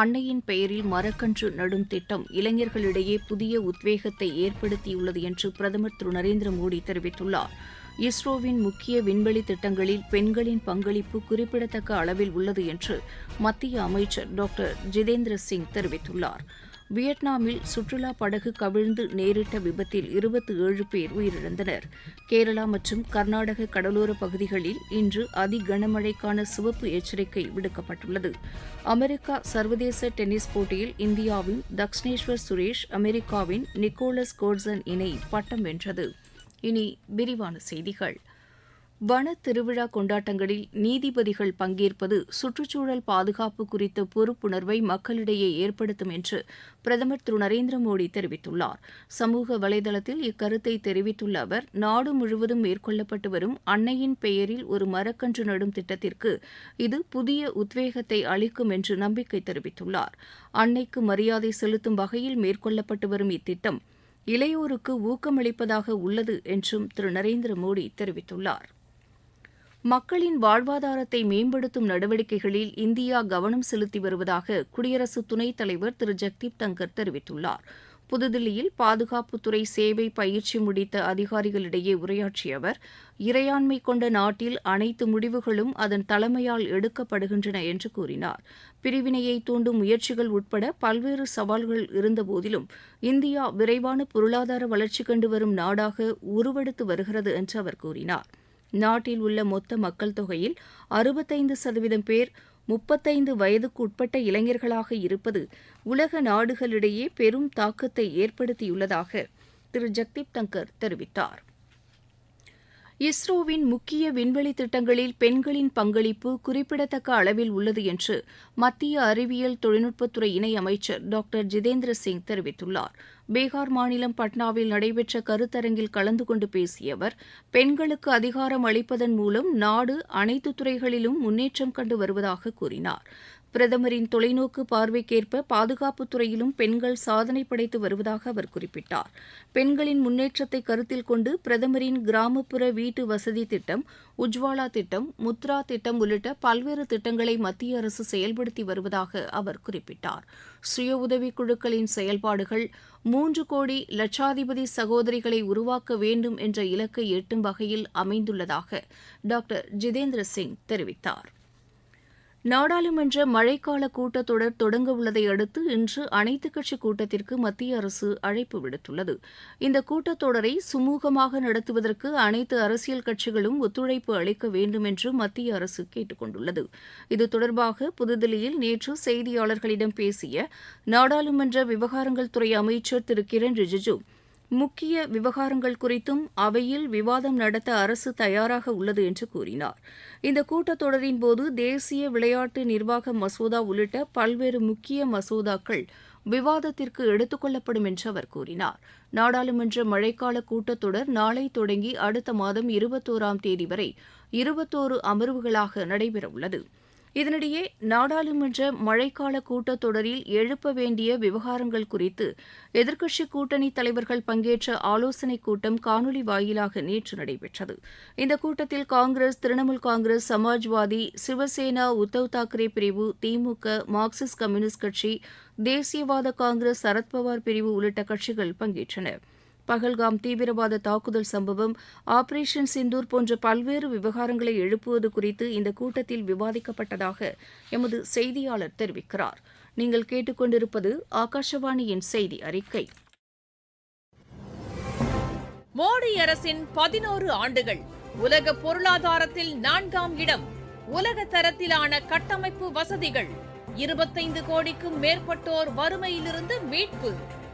அன்னையின் பெயரில் மரக்கன்று நடும் திட்டம் இளைஞர்களிடையே புதிய உத்வேகத்தை ஏற்படுத்தியுள்ளது என்று பிரதமர் திரு நரேந்திர மோடி தெரிவித்துள்ளார். இஸ்ரோவின் முக்கிய விண்வெளி திட்டங்களில் பெண்களின் பங்களிப்பு குறிப்பிடத்தக்க அளவில் உள்ளது என்று மத்திய அமைச்சர் டாக்டர் ஜிதேந்திர சிங் தெரிவித்துள்ளார். வியட்நாமில் சுற்றுலா படகு கவிழ்ந்து நேரிட்ட விபத்தில் இருபத்தி ஏழு பேர் உயிரிழந்தனர். கேரளா மற்றும் கர்நாடக கடலோர பகுதிகளில் இன்று அதி கனமழைக்கான சிவப்பு எச்சரிக்கை விடுக்கப்பட்டுள்ளது. அமெரிக்கா சர்வதேச டென்னிஸ் போட்டியில் இந்தியாவின் தக்ஷனேஸ்வர் சுரேஷ் அமெரிக்காவின் நிக்கோலஸ் கோட்சன் இணை பட்டம் வென்றது. இனி விரிவான செய்திகள். வன திருவிழா கொண்டாட்டங்களில் நீதிபதிகள் பங்கேற்பது சுற்றுச்சூழல் பாதுகாப்பு குறித்த பொறுப்புணர்வை மக்களிடையே ஏற்படுத்தும் என்று பிரதமர் திரு நரேந்திர மோடி தெரிவித்துள்ளார். சமூக வலைதளத்தில் இக்கருத்தை தெரிவித்துள்ள அவர் நாடு முழுவதும் மேற்கொள்ளப்பட்டு வரும் அன்னையின் பெயரில் ஒரு மரக்கன்று நடும் திட்டத்திற்கு இது புதிய உத்வேகத்தை அளிக்கும் என்று நம்பிக்கை தெரிவித்துள்ளார். அன்னைக்கு மரியாதை செலுத்தும் வகையில் மேற்கொள்ளப்பட்டு வரும் இத்திட்டம் இளையோருக்கு ஊக்கமளிப்பதாக உள்ளது என்றும் திரு நரேந்திர மோடி தெரிவித்துள்ளார். மக்களின் வாழ்வாதாரத்தை மேம்படுத்தும் நடவடிக்கைகளில் இந்தியா கவனம் செலுத்தி வருவதாக குடியரசு துணைத் தலைவர் திரு. ஜெக்தீப் தங்கர் தெரிவித்துள்ளார். புதுதில்லியில் பாதுகாப்புத்துறை சேவை பயிற்சி முடித்த அதிகாரிகளிடையே உரையாற்றிய அவர் இறையாண்மை கொண்ட நாட்டில் அனைத்து முடிவுகளும் அதன் தலைமையால் எடுக்கப்படுகின்றன என்று கூறினார். பிரிவினையை தூண்டும் முயற்சிகள் உட்பட பல்வேறு சவால்கள் இருந்தபோதிலும் இந்தியா விரைவான பொருளாதார வளர்ச்சி கண்டு வரும் நாடாக உருவெடுத்து வருகிறது என்று அவர் கூறினார். நாட்டில் உள்ள மொத்த மக்கள் தொகையில் அறுபத்தைந்து சதவீதம் பேர் முப்பத்தைந்து வயதுக்கு உட்பட்ட இளைஞர்களாக இருப்பது உலக நாடுகளிடையே பெரும் தாக்கத்தை ஏற்படுத்தியுள்ளதாக திரு. ஜக்தீப் தங்கர் தெரிவித்தார். இஸ்ரோவின் முக்கிய விண்வெளி திட்டங்களில் பெண்களின் பங்களிப்பு குறிப்பிடத்தக்க அளவில் உள்ளது என்று மத்திய அறிவியல் தொழில்நுட்பத்துறை இணையமைச்சர் டாக்டர் ஜிதேந்திர சிங் தெரிவித்துள்ளார். பீகார் மாநிலம் பட்னாவில் நடைபெற்ற கருத்தரங்கில் கலந்து கொண்டு பேசிய அவர் பெண்களுக்கு அதிகாரம் அளிப்பதன் மூலம் நாடு அனைத்து துறைகளிலும் முன்னேற்றம் கண்டு வருவதாக கூறினார். பிரதமரின் தொலைநோக்கு பார்வைக்கேற்ப பாதுகாப்புத் துறையிலும் பெண்கள் சாதனை படைத்து வருவதாக அவர் குறிப்பிட்டார். பெண்களின் முன்னேற்றத்தை கருத்தில் கொண்டு பிரதமரின் கிராமப்புற வீட்டு வசதி திட்டம் உஜ்வாலா திட்டம் முத்ரா திட்டம் உள்ளிட்ட பல்வேறு திட்டங்களை மத்திய அரசு செயல்படுத்தி வருவதாக அவர் குறிப்பிட்டார். சுய உதவிக் குழுக்களின் செயல்பாடுகள் மூன்று கோடி லட்சாதிபதி சகோதரிகளை உருவாக்க வேண்டும் என்ற இலக்கை எட்டும் வகையில் அமைந்துள்ளதாக டாக்டர் ஜிதேந்திர சிங் தெரிவித்தார். நாடாளுமன்ற மழைக்கால கூட்டத்தொடர் தொடங்க உள்ளதை அடுத்து இன்று அனைத்துக் கட்சி கூட்டத்திற்கு மத்திய அரசு அழைப்பு விடுத்துள்ளது. இந்த கூட்டத்தொடரை சுமூகமாக நடத்துவதற்கு அனைத்து அரசியல் கட்சிகளும் ஒத்துழைப்பு அளிக்க வேண்டும் என்று மத்திய அரசு கேட்டுக் கொண்டுள்ளது. இது தொடர்பாக புதுதில்லியில் நேற்று செய்தியாளர்களிடம் பேசிய நாடாளுமன்ற விவகாரங்கள் துறை அமைச்சர் திரு கிரண் ரிஜிஜூ முக்கிய விவகாரங்கள் குறித்தும் அவையில் விவாதம் நடத்த அரசு தயாராக உள்ளது என்று கூறினார். இந்த கூட்டத்தொடரின் போது தேசிய விளையாட்டு நிர்வாக மசோதா உள்ளிட்ட பல்வேறு முக்கிய மசோதாக்கள் விவாதத்திற்கு எடுத்துக் கொள்ளப்படும் என்று அவர் கூறினார். நாடாளுமன்ற மழைக்கால கூட்டத்தொடர் நாளை தொடங்கி அடுத்த மாதம் இருபத்தோராம் தேதி வரை இருபத்தோரு அமர்வுகளாக நடைபெறவுள்ளது. இதனிடையே நாடாளுமன்ற மழைக்கால கூட்டத்தொடரில் எழுப்ப வேண்டிய விவகாரங்கள் குறித்து எதிர்க்கட்சி கூட்டணி தலைவர்கள் பங்கேற்ற ஆலோசனைக் கூட்டம் காணொலி வாயிலாக நேற்று நடைபெற்றது. இந்த கூட்டத்தில் காங்கிரஸ் திரிணாமுல் காங்கிரஸ் சமாஜ்வாதி சிவசேனா உத்தவ் தாக்கரே பிரிவு திமுக மார்க்சிஸ்ட் கம்யூனிஸ்ட் கட்சி தேசியவாத காங்கிரஸ் சரத்பவார் பிரிவு உள்ளிட்ட கட்சிகள் பங்கேற்றனா். பகல்காம் தீவிரவாத தாக்குதல் சம்பவம் ஆபரேஷன் சிந்தூர் போன்ற பல்வேறு விவகாரங்களை எழுப்புவது குறித்து இந்த கூட்டத்தில் விவாதிக்கப்பட்டதாக எமது செய்தியாளர் தெரிவிக்கிறார். நீங்கள் கேட்டுக்கொண்டிருப்பது ஆகாஷவாணியின் செய்தி அறிக்கை. மோடி அரசின் பதினோரு ஆண்டுகள் உலக பொருளாதாரத்தில் நான்காம் இடம் உலக தரத்திலான கட்டமைப்பு வசதிகள் இருபத்தைந்து கோடிக்கும் மேற்பட்டோர் வறுமையிலிருந்து மீட்பு.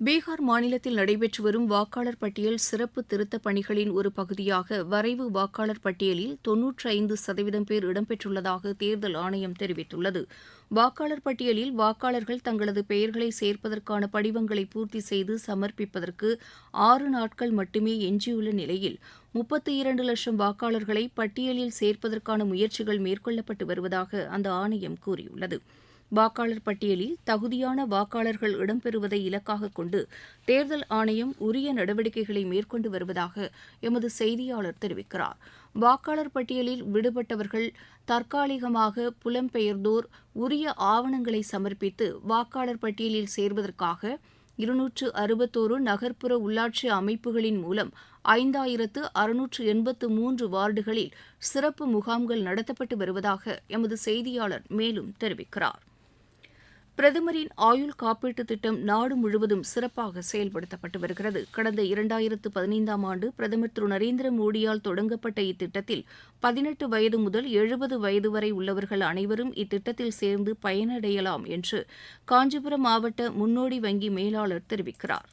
பீகார் மாநிலத்தில் நடைபெற்று வரும் வாக்காளர் பட்டியல் சிறப்பு திருத்தப் பணிகளின் ஒரு பகுதியாக வரைவு வாக்காளர் பட்டியலில் தொன்னூற்று ஐந்து சதவீதம் பேர் இடம்பெற்றுள்ளதாக தேர்தல் ஆணையம் தெரிவித்துள்ளது. வாக்காளர் பட்டியலில் வாக்காளர்கள் தங்களது பெயர்களை சேர்ப்பதற்கான படிவங்களை பூர்த்தி செய்து சமர்ப்பிப்பதற்கு ஆறு நாட்கள் மட்டுமே எஞ்சியுள்ள நிலையில் முப்பத்தி இரண்டு லட்சம் வாக்காளர்களை பட்டியலில் சேர்ப்பதற்கான முயற்சிகள் மேற்கொள்ளப்பட்டு வருவதாக அந்த ஆணையம் கூறியுள்ளது. வாக்காளர் பட்டியலில் தகுதியான வாக்காளர்கள் இடம்பெறுவதை இலக்காக கொண்டு தேர்தல் ஆணையம் உரிய நடவடிக்கைகளை மேற்கொண்டு வருவதாக எமது செய்தியாளர் தெரிவிக்கிறார். வாக்காளர் பட்டியலில் விடுபட்டவர்கள் தற்காலிகமாக புலம்பெயர்ந்தோர் உரிய ஆவணங்களை சமர்ப்பித்து வாக்காளர் பட்டியலில் சேர்வதற்காக இருநூற்று அறுபத்தோரு நகர்ப்புற உள்ளாட்சி அமைப்புகளின் மூலம் ஐந்தாயிரத்து அறுநூற்று எண்பத்து மூன்று வார்டுகளில் சிறப்பு முகாம்கள் நடத்தப்பட்டு வருவதாக எமது செய்தியாளர் மேலும் தெரிவிக்கிறார். பிரதமரின் ஆயுள் காப்பீட்டுத் திட்டம் நாடு முழுவதும் சிறப்பாக செயல்படுத்தப்பட்டு வருகிறது. கடந்த இரண்டாயிரத்து பதினைந்தாம் ஆண்டு பிரதமர் திரு. நரேந்திர மோடியால் தொடங்கப்பட்ட இத்திட்டத்தில் பதினெட்டு வயது முதல் எழுபது வயது வரை உள்ளவர்கள் அனைவரும் இத்திட்டத்தில் சேர்ந்து பயனடையலாம் என்று காஞ்சிபுரம் மாவட்ட முன்னோடி வங்கி மேலாளர் தெரிவிக்கிறார்.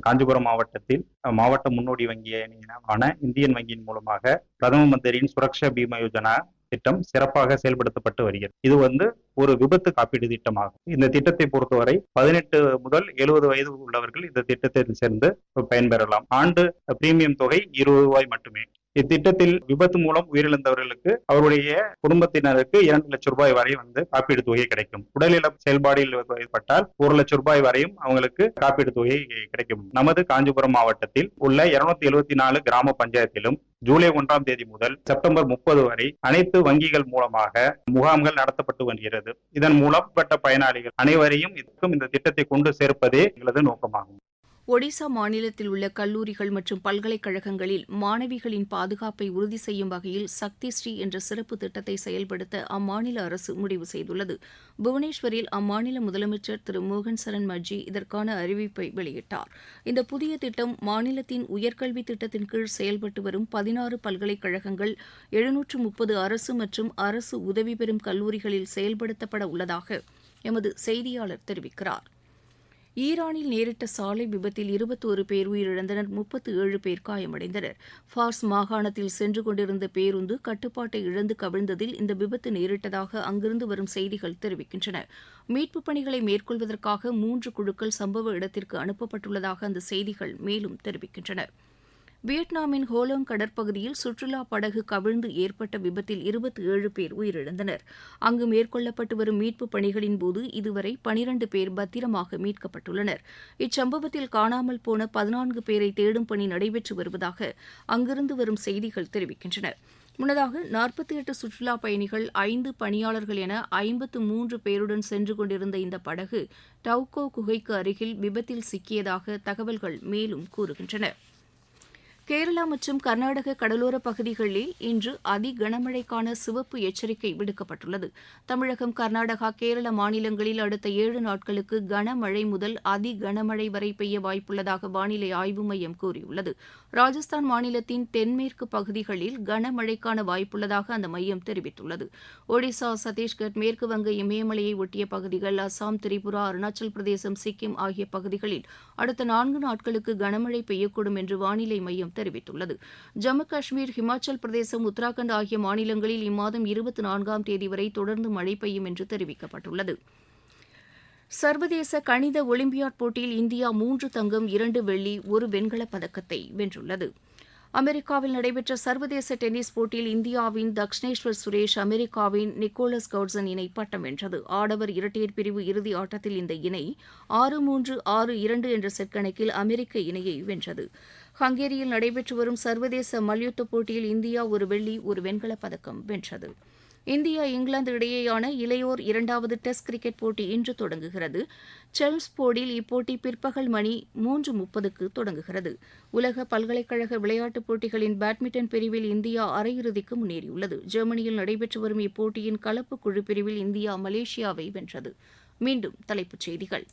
காஞ்சிபுரம் மாவட்டத்தில் மாவட்ட முன்னோடி வங்கியான இந்தியன் வங்கியின் மூலமாக பிரதம மந்திரியின் சுரக்ஷா பீமா யோஜனா திட்டம் சிறப்பாக செயல்படுத்தப்பட்டு வருகிறது. இது வந்து ஒரு விபத்து காப்பீடு திட்டமாகும். இந்த திட்டத்தை பொறுத்தவரை பதினெட்டு முதல் எழுபது வயது உள்ளவர்கள் இந்த திட்டத்தில் சேர்ந்து பயன்பெறலாம். ஆண்டு பிரீமியம் தொகை இருபது ரூபாய் மட்டுமே. இத்திட்டத்தில் விபத்து மூலம் உயிரிழந்தவர்களுக்கு அவருடைய குடும்பத்தினருக்கு இரண்டு லட்சம் ரூபாய் வரை வந்து காப்பீடு தொகை கிடைக்கும். உடல்நல செயல்பாடில் ஏற்பட்டால் ஒரு லட்சம் ரூபாய் வரையும் அவங்களுக்கு காப்பீடு தொகை கிடைக்கும். நமது காஞ்சிபுரம் மாவட்டத்தில் உள்ள இருநூத்தி எழுபத்தி நாலு கிராம பஞ்சாயத்திலும் ஜூலை ஒன்றாம் தேதி முதல் செப்டம்பர் முப்பது வரை அனைத்து வங்கிகள் மூலமாக முகாம்கள் நடத்தப்பட்டு வருகிறது. இதன் மூலம் பட்ட பயனாளிகள் அனைவரையும் இதுக்கும் இந்த திட்டத்தை கொண்டு சேர்ப்பதே எங்களது நோக்கமாகும். ஒடிசா மாநிலத்தில் உள்ள கல்லூரிகள் மற்றும் பல்கலைக்கழகங்களில் மாணவிகளின் பாதுகாப்பை உறுதி செய்யும் வகையில் சக்தி ஸ்ரீ என்ற சிறப்பு திட்டத்தை செயல்படுத்த அம்மாநில அரசு முடிவு செய்துள்ளது. புவனேஸ்வரில் அம்மாநில முதலமைச்சர் திரு மோகன் சரண் மஜ்ஜி இதற்கான அறிவிப்பை வெளியிட்டார். இந்த புதிய திட்டம் மாநிலத்தின் உயர்கல்வி திட்டத்தின் கீழ் செயல்பட்டு வரும் பதினாறு பல்கலைக்கழகங்கள் எழுநூற்று முப்பது அரசு மற்றும் அரசு உதவி பெறும் கல்லூரிகளில் செயல்படுத்தப்பட உள்ளதாக எமது செய்தியாளர் தெரிவிக்கிறார். ஈரானில் நேரிட்ட சாலை விபத்தில் இருபத்தோரு பேர் உயிரிழந்தனர் முப்பத்து ஏழு பேர் காயமடைந்தனர். ஃபார்ஸ் மாகாணத்தில் சென்று கொண்டிருந்த பேருந்து கட்டுப்பாட்டை இழந்து கவிழ்ந்ததில் இந்த விபத்து நேரிட்டதாக அங்கிருந்து வரும் செய்திகள் தெரிவிக்கின்றன. மீட்புப் பணிகளை மேற்கொள்வதற்காக மூன்று குழுக்கள் சம்பவ இடத்திற்கு அனுப்பப்பட்டுள்ளதாக அந்த செய்திகள் மேலும் தெரிவிக்கின்றன. வியட்நாமின் ஹோலோங் கடற்பகுதியில் சுற்றுலா படகு கவிழ்ந்து ஏற்பட்ட விபத்தில் இருபத்தி ஏழு பேர் உயிரிழந்தனர். அங்கு மேற்கொள்ளப்பட்டு வரும் மீட்புப் பணிகளின் போது இதுவரை பனிரண்டு பேர் பத்திரமாக மீட்கப்பட்டுள்ளனர். இச்சம்பவத்தில் காணாமல் போன பதினான்கு பேரை தேடும் பணி நடைபெற்று வருவதாக அங்கிருந்து வரும் செய்திகள் தெரிவிக்கின்றன. முன்னதாக நாற்பத்தி எட்டு சுற்றுலா பயணிகள் ஐந்து பணியாளர்கள் என ஐம்பத்து மூன்று பேருடன் சென்று கொண்டிருந்த இந்த படகு டவுகோ குகைக்கு அருகில் விபத்தில் சிக்கியதாக தகவல்கள் மேலும் கூறுகின்றன. கேரளா மற்றும் கர்நாடக கடலோர பகுதிகளில் இன்று அதி கனமழைக்கான சிவப்பு எச்சரிக்கை விடுக்கப்பட்டுள்ளது. தமிழகம் கர்நாடகா கேரள மாநிலங்களில் அடுத்த ஏழு நாட்களுக்கு கனமழை முதல் அதி கனமழை வரை பெய்ய வாய்ப்புள்ளதாக வானிலை ஆய்வு மையம் கூறியுள்ளது. ராஜஸ்தான் மாநிலத்தின் தென்மேற்கு பகுதிகளில் கனமழைக்கான வாய்ப்புள்ளதாக அந்த மையம் தெரிவித்துள்ளது. ஒடிசா சத்தீஸ்கர் மேற்கு வங்க இமயமலையை ஒட்டிய பகுதிகள் அசாம் திரிபுரா அருணாச்சல் பிரதேசம் சிக்கிம் ஆகிய பகுதிகளில் அடுத்த நான்கு நாட்களுக்கு கனமழை பெய்யக்கூடும் என்று வானிலை மையம் தெரிவித்துள்ளது. ஜம்மு காஷ்மீர் ஹிமாச்சல் பிரதேசம் உத்தராகண்ட் ஆகிய மாநிலங்களில் இம்மாதம் இருபத்தி நான்காம் தேதி வரை தொடர்ந்து மழை பெய்யும் என்று தெரிவிக்கப்பட்டுள்ளது. சர்வதேச கணித ஒலிம்பியாட் போட்டியில் இந்தியா மூன்று தங்கம் இரண்டு வெள்ளி ஒரு வெண்கலப் பதக்கத்தை வென்றுள்ளது. அமெரிக்காவில் நடைபெற்ற சர்வதேச டென்னிஸ் போட்டியில் இந்தியாவின் தக்ஷனேஸ்வர் சுரேஷ் அமெரிக்காவின் நிக்கோலஸ் கவுட்சன் இணை பட்டம் வென்றது. ஆடவர் இரட்டையர் பிரிவு இறுதி ஆட்டத்தில் இந்த இணை ஆறு மூன்று ஆறு இரண்டு என்ற செட் கணக்கில் அமெரிக்க இணையை வென்றது. ஹங்கேரியில் நடைபெற்று வரும் சர்வதேச மல்யுத்த போட்டியில் இந்தியா ஒரு வெள்ளி ஒரு வெண்கலப் பதக்கம் வென்றது. இந்தியா இங்கிலாந்து இடையேயான இளையோர் இரண்டாவது டெஸ்ட் கிரிக்கெட் போட்டி இன்று தொடங்குகிறது. செல்ம்ஸ்போர்டில் இப்போட்டி பிற்பகல் மணி மூன்று முப்பதுக்கு தொடங்குகிறது. உலக பல்கலைக்கழக விளையாட்டுப் போட்டிகளின் பேட்மிண்டன் பிரிவில் இந்தியா அரையிறுதிக்கு முன்னேறியுள்ளது. ஜெர்மனியில் நடைபெற்று வரும் இப்போட்டியின் கலப்பு குழு பிரிவில் இந்தியா மலேசியாவை வென்றது. மீண்டும் தலைப்புச் செய்திகள்.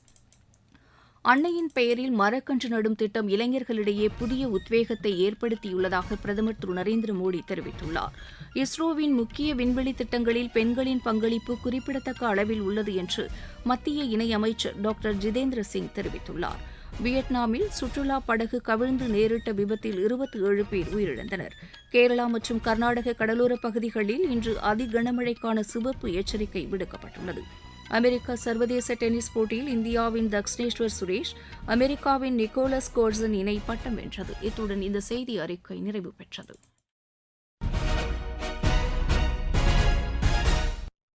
அன்னையின் பெயரில் மரக்கன்று நடும் திட்டம் இளைஞர்களிடையே புதிய உத்வேகத்தை ஏற்படுத்தியுள்ளதாக பிரதமர் திரு நரேந்திர மோடி தெரிவித்துள்ளார். இஸ்ரோவின் முக்கிய விண்வெளி திட்டங்களில் பெண்களின் பங்களிப்பு குறிப்பிடத்தக்க அளவில் உள்ளது என்று மத்திய இணையமைச்சர் டாக்டர் ஜிதேந்திர சிங் தெரிவித்துள்ளார். வியட்நாமில் சுற்றுலா படகு கவிழ்ந்து நேரிட்ட விபத்தில் இருபத்தி ஏழு பேர் உயிரிழந்தனர். கேரளா மற்றும் கர்நாடக கடலோரப் பகுதிகளில் இன்று அதிகனமழைக்கான சிவப்பு எச்சரிக்கை விடுக்கப்பட்டுள்ளது. அமெரிக்க சர்வதேச டென்னிஸ் போட்டியில் இந்தியாவின் தக்ஷனேஸ்வர் சுரேஷ் அமெரிக்காவின் நிக்கோலஸ் கோர்சன் இணை பட்டம் வென்றது. இத்துடன் இந்த செய்தி அறிக்கை நிறைவு பெற்றது.